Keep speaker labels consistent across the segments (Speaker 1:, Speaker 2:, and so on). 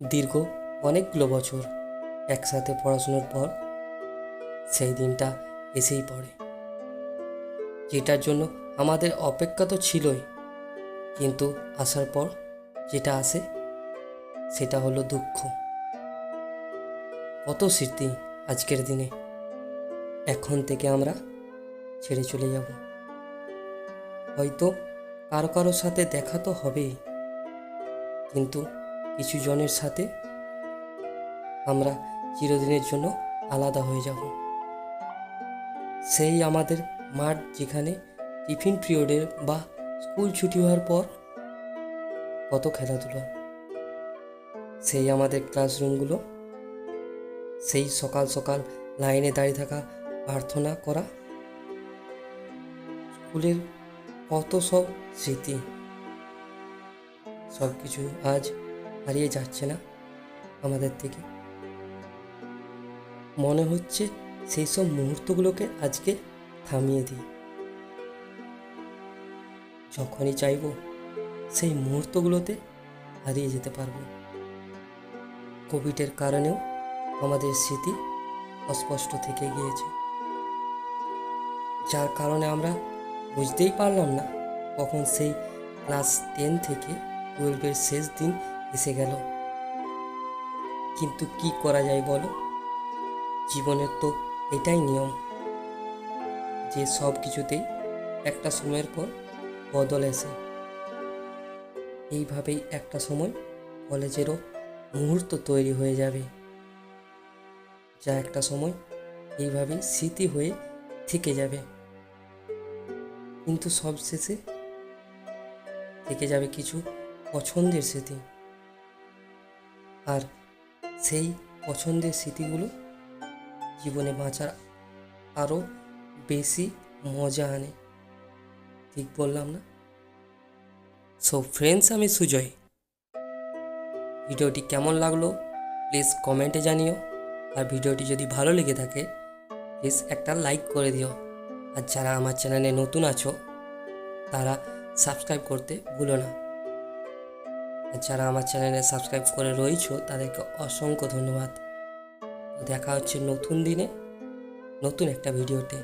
Speaker 1: দীর্ঘ অনেকগুলো বছর একসাথে পড়াশোনার পর সেই দিনটা এসেই পড়ে। যেটার জন্য আমাদের অপেক্ষা তো ছিলই, কিন্তু আসার পর যেটা আসে, সেটা হলো দুঃখ। কত স্মৃতি আজকের দিনে, এখন থেকে আমরা ছেড়ে চলে যাব। হয়তো কারও কারোর সাথে দেখা তো হবেই, কিন্তু কিছু জনের সাথে আমরা চিরদিনের জন্য আলাদা হয়ে যাব। সেই আমাদের মাঠ যেখানে টিফিন পিরিয়ডের বা স্কুল ছুটি হওয়ার পর কত খেলাধুলা। সেই আমাদের ক্লাসরুমগুলো, সেই সকাল সকাল লাইনে দাঁড়িয়ে থাকা প্রার্থনা করা, স্কুলের কত সব স্মৃতি সব কিছু আজ হারিয়ে যাচ্ছে না আমাদের থেকে। মনে হচ্ছে সেই সব মুহূর্তগুলোকে আজকে থামিয়ে দিই। যখনই চাইব সেই মুহূর্তগুলোতে হারিয়ে যেতে পারব। কোভিডের কারণেও আমাদের স্মৃতি অস্পষ্ট থেকে গিয়েছে। যার কারণে আমরা বুঝতেই পারলাম না কখন সেই ক্লাস টেন থেকে টুয়েলভের শেষ দিন এসে গেল। কিন্তু কি করা যায় বলো? জীবনের তো এটাই নিয়ম। যে সব কিছুতেই একটা সময়ের পর বদল এসে এইভাবেই একটা সময় কলেজেরও মুহূর্ত তৈরি হয়ে যাবে। যা একটা সময় এইভাবেই স্মৃতি হয়ে থেকে যাবে। কিন্তু সব শেষে থেকে যাবে কিছু পছন্দের স্মৃতি। আর সেই পছন্দের স্মৃতিগুলো জীবনে বাঁচার আরও বেশি মজা আনে। ঠিক বললাম না? সো ফ্রেন্ডস আমি সুজয়। ভিডিওটি কেমন লাগল প্লিজ কমেন্টে জানিও। আর ভিডিওটি যদি ভালো লেগে থাকে প্লিজ একটা লাইক করে দিও। আর যারা আমার চ্যানেলে নতুন আছো, তারা সাবস্ক্রাইব করতে ভুলো না। যারা আমার চ্যানেলে সাবস্ক্রাইব করে রয়েছো, তাদেরকে অসংখ্য ধন্যবাদ। দেখা হচ্ছে নতুন দিনে, নতুন একটা ভিডিওতে।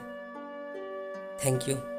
Speaker 1: Thank you.